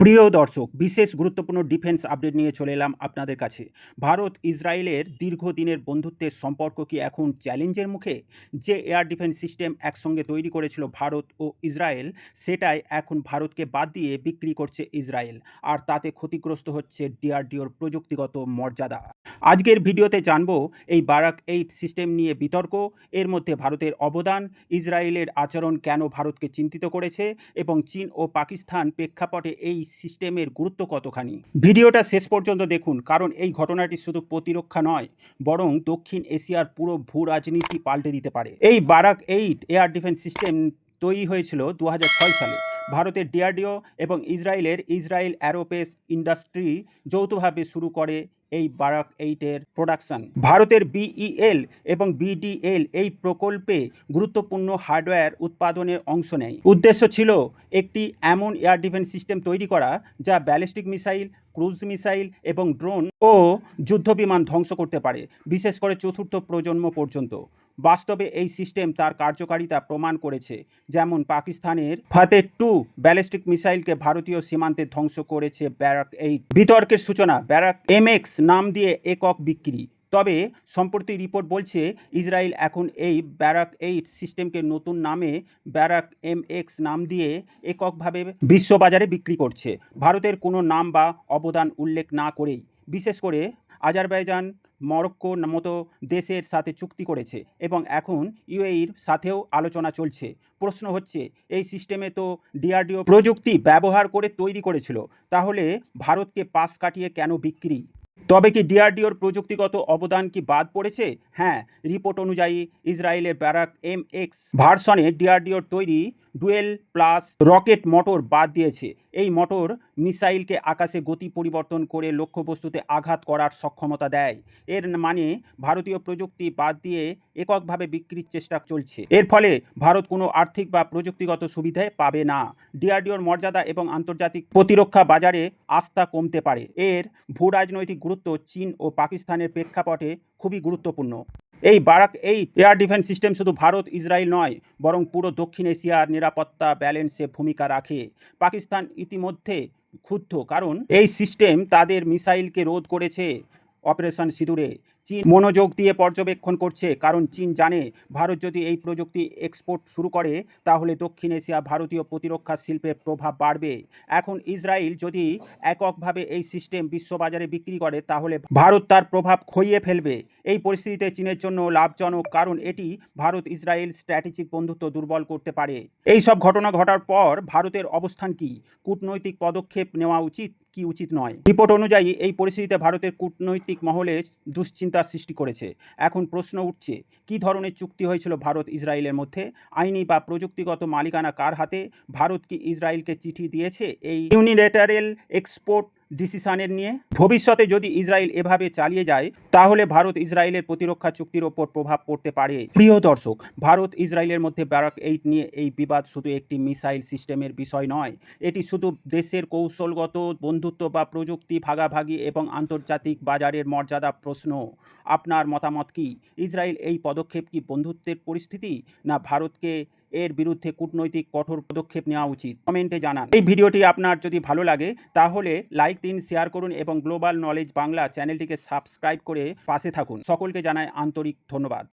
প্রিয় দর্শক, বিশেষ গুরুত্বপূর্ণ ডিফেন্স আপডেট নিয়ে চলে এলাম আপনাদের কাছে। ভারত, ইসরায়েলের দীর্ঘদিনের বন্ধুত্বের সম্পর্ক কি এখন চ্যালেঞ্জের মুখে? যে এয়ার ডিফেন্স সিস্টেম একসঙ্গে তৈরি করেছিল ভারত ও ইসরায়েল, সেটাই এখন ভারতকে বাদ দিয়ে বিক্রি করছে ইসরায়েল। আর তাতে ক্ষতিগ্রস্ত হচ্ছে ডিআরডিওর প্রযুক্তিগত মর্যাদা। আজকের ভিডিওতে জানব, এই বারাক এইট সিস্টেম নিয়ে বিতর্ক, এর মধ্যে ভারতের অবদান, ইসরায়েলের আচরণ কেন ভারতকে চিন্তিত করেছে, এবং চীন ও পাকিস্তান প্রেক্ষাপটে এই সিস্টেমের গুরুত্ব কতখানি? ভিডিওটা শেষ পর্যন্ত দেখুন, কারণ এই ঘটনাটি শুধু প্রতিরক্ষা নয়, বরং দক্ষিণ এশিয়ার পুরো ভূ রাজনীতি পাল্টে দিতে পারে। এই Barak eight air defence system তৈরি হয়েছিল দু হাজার ছয় সালে। ভারতের ডিআরডিও এবং ইসরায়েলের ইসরায়েল অ্যারোপেস ইন্ডাস্ট্রি যৌথভাবে শুরু করে এই বারাক এইটের প্রোডাকশন ভারতের বিইএল এবং বিডিএল এই প্রকল্পে গুরুত্বপূর্ণ হার্ডওয়্যার উৎপাদনের অংশ নেয়। উদ্দেশ্য ছিল একটি এমন এয়ার ডিফেন্স সিস্টেম তৈরি করা, যা ব্যালিস্টিক মিসাইল ক্রুজ মিসাইল এবং ড্রোন ও যুদ্ধবিমান ধ্বংস করতে পারে, বিশেষ করে চতুর্থ প্রজন্ম পর্যন্ত। বাস্তবে এই সিস্টেম তার কার্যকারিতা প্রমাণ করেছে, যেমন পাকিস্তানের ফাতে টু ব্যালিস্টিক মিসাইলকে ভারতীয় সীমান্তে ধ্বংস করেছে ব্যারাক এইট। বিতর্কের সূচনা ব্যারাক এম নাম দিয়ে একক বিক্রি। তবে সম্প্রতি রিপোর্ট বলছে, ইসরায়েল এখন এই ব্যারাক এইট সিস্টেমকে নতুন নামে ব্যারাক এম এক্স নাম দিয়ে এককভাবে বিশ্ববাজারে বিক্রি করছে। ভারতের কোনো নাম বা অবদান উল্লেখ না করেই। বিশেষ করে আজারবাইজান মরক্কোর মতো দেশের সাথে চুক্তি করেছে এবং এখন ইউএইর সাথেও আলোচনা চলছে। প্রশ্ন হচ্ছে, এই সিস্টেমে তো ডিআরডিও প্রযুক্তি ব্যবহার করে তৈরি করেছিল, তাহলে ভারতকে পাশ কাটিয়ে কেন বিক্রি? তবে কি ডিআরডিওর প্রযুক্তিগত অবদান কি বাদ পড়েছে? হ্যাঁ রিপোর্ট অনুযায়ী ইসরায়েলের ব্যারাক এম এক্স ভার্সনে ডিআরডিওর তৈরি ডুয়েল প্লাস রকেট মোটর বাদ দিয়েছে। এই মোটর মিসাইলকে আকাশে গতি পরিবর্তন করে লক্ষ্যবস্তুতে আঘাত করার সক্ষমতা দেয়। এর মানে ভারতীয় প্রযুক্তি বাদ দিয়ে এককভাবে বিক্রির চেষ্টা চলছে। এর ফলে ভারত কোনো আর্থিক বা প্রযুক্তিগত সুবিধায় পাবে না। ডিআরডিওর মর্যাদা এবং আন্তর্জাতিক প্রতিরক্ষা বাজারে আস্থা কমতে পারে। এর ভূ রাজনৈতিক গুরুত্ব চীন ও পাকিস্তানের প্রেক্ষাপটে খুবই গুরুত্বপূর্ণ। এই বারাক, এই এয়ার ডিফেন্স সিস্টেম শুধু ভারত, ইসরায়েল নয়, বরং পুরো দক্ষিণ এশিয়ার নিরাপত্তা ব্যালেন্সে ভূমিকা রাখে। পাকিস্তান ইতিমধ্যে ক্ষুব্ধ, কারণ এই সিস্টেম তাদের মিসাইলকে রোধ করেছে অপারেশন সিঁদুরে। চীন মনোযোগ দিয়ে পর্যবেক্ষণ করছে। কারণ চীন জানে ভারত যদি এই প্রযুক্তি এক্সপোর্ট শুরু করে, তাহলে দক্ষিণ এশিয়া ভারতীয় প্রতিরক্ষা শিল্পের প্রভাব বাড়বে। এখন ইসরায়েল যদি এককভাবে এই সিস্টেম বিশ্ববাজারে বিক্রি করে, তাহলে ভারত তার প্রভাব খইয়ে ফেলবে। এই পরিস্থিতিতে চীনের জন্য লাভজনক, কারণ এটি ভারত ইসরায়েল স্ট্র্যাটেজিক বন্ধুত্ব দুর্বল করতে পারে। এই সব ঘটনা ঘটার পর ভারতের অবস্থান কি? কূটনৈতিক পদক্ষেপ নেওয়া উচিত কি উচিত নয়? রিপোর্ট অনুযায়ী, এই পরিস্থিতিতে ভারতের কূটনৈতিক মহলে দুশ্চিন্তার সৃষ্টি করেছে। এখন প্রশ্ন উঠছে, কি ধরনের চুক্তি হয়েছিল ভারত ইসরায়েলের মধ্যে? আইনি বা প্রযুক্তিগত মালিকানা কার হাতে? ভারত কি ইসরায়েলকে চিঠি দিয়েছে? এই ইউনিলেটারেল এক্সপোর্ট ডিসিশনের নিয়ে। ভবিষ্যতে যদি ইসরায়েল এভাবে চালিয়ে যায়, তাহলে ভারত ইসরায়েলের প্রতিরক্ষা চুক্তির ওপর প্রভাব পড়তে পারে। প্রিয় দর্শক, ভারত ইসরায়েলের মধ্যে ব্যারাক এইট নিয়ে এই বিবাদ শুধু একটি মিসাইল সিস্টেমের বিষয় নয়। এটি শুধু দেশের কৌশলগত বন্ধুত্ব বা প্রযুক্তি ভাগাভাগি এবং আন্তর্জাতিক বাজারের মর্যাদা প্রশ্ন। আপনার মতামত কি? ইসরায়েল এই পদক্ষেপ কি বন্ধুত্বের পরিস্থিতি, না ভারতকে এর বিরুদ্ধে কূটনৈতিক কঠোর পদক্ষেপ নেওয়া উচিত। কমেন্টে জানান। এই ভিডিওটি আপনার যদি ভালো লাগে, তাহলে লাইক দিন, শেয়ার করুন এবং গ্লোবাল নলেজ বাংলা চ্যানেলটিকে সাবস্ক্রাইব করে পাশে থাকুন। সকলকে জানায় আন্তরিক ধন্যবাদ।